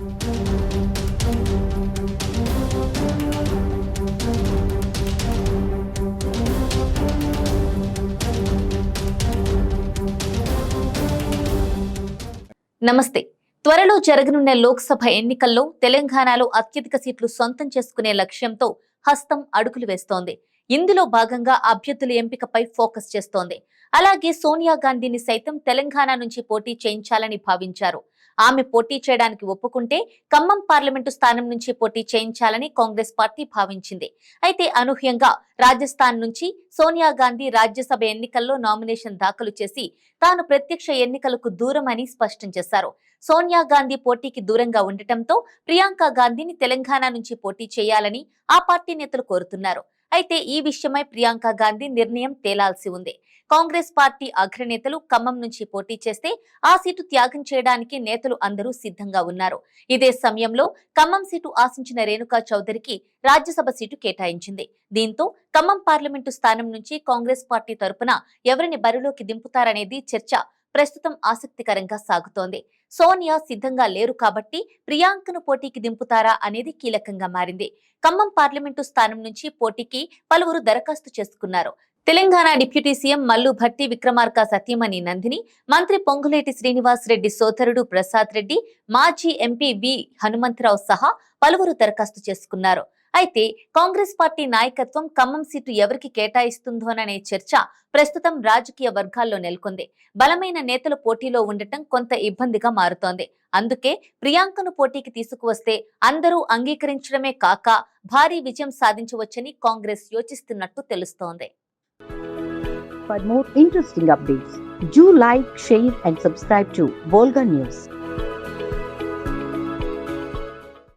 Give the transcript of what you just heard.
నమస్తే. త్వరలో జరగనున్న లోక్సభ ఎన్నికల్లో తెలంగాణలో అత్యధిక సీట్లు సొంతం చేసుకునే లక్ష్యంతో హస్తం అడుగులు వేస్తోంది. ఇందులో భాగంగా అభ్యర్థుల ఎంపికపై ఫోకస్ చేస్తోంది. అలాగే సోనియా గాంధీని సైతం తెలంగాణ నుంచి పోటీ చేయించాలని భావించారు. ఆమె పోటీ చేయడానికి ఒప్పుకుంటే ఖమ్మం పార్లమెంటు స్థానం నుంచి పోటీ చేయించాలని కాంగ్రెస్ పార్టీ భావించింది. అయితే అనూహ్యంగా రాజస్థాన్ నుంచి సోనియా గాంధీ రాజ్యసభ ఎన్నికల్లో నామినేషన్ దాఖలు చేసి తాను ప్రత్యక్ష ఎన్నికలకు దూరం అని స్పష్టం చేశారు. సోనియా గాంధీ పోటీకి దూరంగా ఉండటంతో ప్రియాంక గాంధీని తెలంగాణ నుంచి పోటీ చేయాలని ఆ పార్టీ నేతలు కోరుతున్నారు. అయితే ఈ విషయమై ప్రియాంక గాంధీ నిర్ణయం తేలాల్సి ఉంది. కాంగ్రెస్ పార్టీ అగ్రనేతలు ఖమ్మం నుంచి పోటీ చేస్తే ఆ సీటు త్యాగం చేయడానికి నేతలు అందరూ సిద్ధంగా ఉన్నారు. ఇదే సమయంలో ఖమ్మం సీటు ఆశించిన రేణుకా చౌదరికి రాజ్యసభ సీటు కేటాయించింది. దీంతో ఖమ్మం పార్లమెంటు స్థానం నుంచి కాంగ్రెస్ పార్టీ తరపున ఎవరిని బరిలోకి దింపుతారనేది చర్చ. ప్రస్తుతం ఆసక్తికరంగా సాగుతోంది. సోనియా సిద్ధంగా లేరు కాబట్టి ప్రియాంకను పోటీకి దింపుతారా అనేది కీలకంగా మారింది. ఖమ్మం పార్లమెంటు స్థానం నుంచి పోటీకి పలువురు దరఖాస్తు చేసుకున్నారు. తెలంగాణ డిప్యూటీ సీఎం మల్లు భట్టి విక్రమార్క సతీమణి నందిని మంత్రి పొంగులేటి శ్రీనివాస్ రెడ్డి సోదరుడు ప్రసాద్ రెడ్డి మాజీ ఎంపీ వి హనుమంతరావు సహా పలువురు దరఖాస్తు చేసుకున్నారు. అయితే కాంగ్రెస్ పార్టీ నాయకత్వం ఖమ్మం సీటు ఎవరికి కేటాయిస్తుందోననే చర్చ ప్రస్తుతం రాజకీయ వర్గాల్లో నెలకొంది. బలమైన నేతలు పోటీలో ఉండటం కొంత ఇబ్బందిగా మారుతోంది. అందుకే ప్రియాంకను పోటీకి తీసుకువస్తే అందరూ అంగీకరించడమే కాక భారీ విజయం సాధించవచ్చని కాంగ్రెస్ యోచిస్తున్నట్టు తెలుస్తోంది. For more interesting updates, do like, share, and subscribe to Volga News.